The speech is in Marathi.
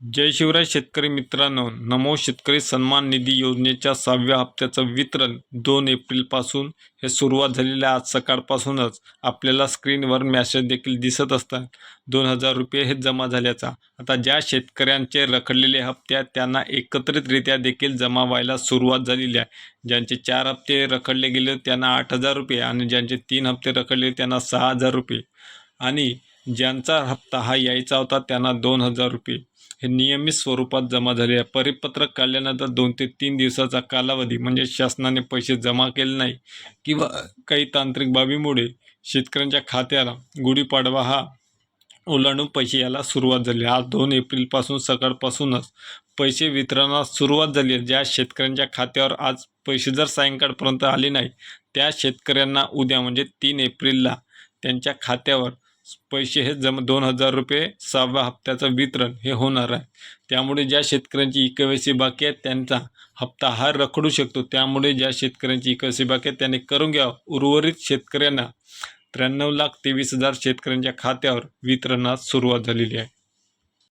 जय शिवराय शेतकरी मित्रांनो. नमो शेतकरी सन्मान निधी योजनेच्या सहाव्या हप्त्याचं वितरण दोन एप्रिलपासून हे सुरुवात झालेलं आहे. आज सकाळपासूनच आपल्याला स्क्रीनवर मॅसेज देखील दिसत असतात. दोन हजार रुपये हे जमा झाल्याचा. आता ज्या शेतकऱ्यांचे रखडलेले हप्ते आहेत त्यांना एकत्रितरित्या देखील जमा व्हायला सुरुवात झालेली आहे. ज्यांचे चार हप्ते रखडले गेले त्यांना आठ हजार रुपये आणि ज्यांचे तीन हप्ते रखडले त्यांना सहा हजार रुपये. आणि ज्यांचा हप्ता हा यायचा होता त्यांना दोन हजार रुपये. हे नियमित स्वरूपात जमा झाले. आहे परिपत्रक काढल्यानंतर दोन ते तीन दिवसाचा कालावधी म्हणजे शासनाने पैसे जमा केले नाही किंवा काही तांत्रिक बाबीमुळे शेतकऱ्यांच्या खात्याला गुढीपाडवा हा ओलांडून पैसे यायला सुरुवात झाली. आज दोन एप्रिलपासून सकाळपासूनच पैसे वितरणास सुरुवात झाली. आहे ज्या शेतकऱ्यांच्या खात्यावर आज पैसे जर सायंकाळपर्यंत आले नाही त्या शेतकऱ्यांना उद्या म्हणजे तीन एप्रिलला त्यांच्या खात्यावर पैसे हे जम दोन हजार रुपये सहाव्या हप्त्याचं वितरण हे होणार आहे. त्यामुळे ज्या शेतकऱ्यांची ई बाकी आहे त्यांचा हप्ता हा रखडू शकतो. त्यामुळे ज्या शेतकऱ्यांची ई बाकी आहे त्याने करून घ्यावं. उर्वरित शेतकऱ्यांना त्र्याण्णव लाख तेवीस हजार शेतकऱ्यांच्या खात्यावर वितरणास सुरुवात झालेली आहे.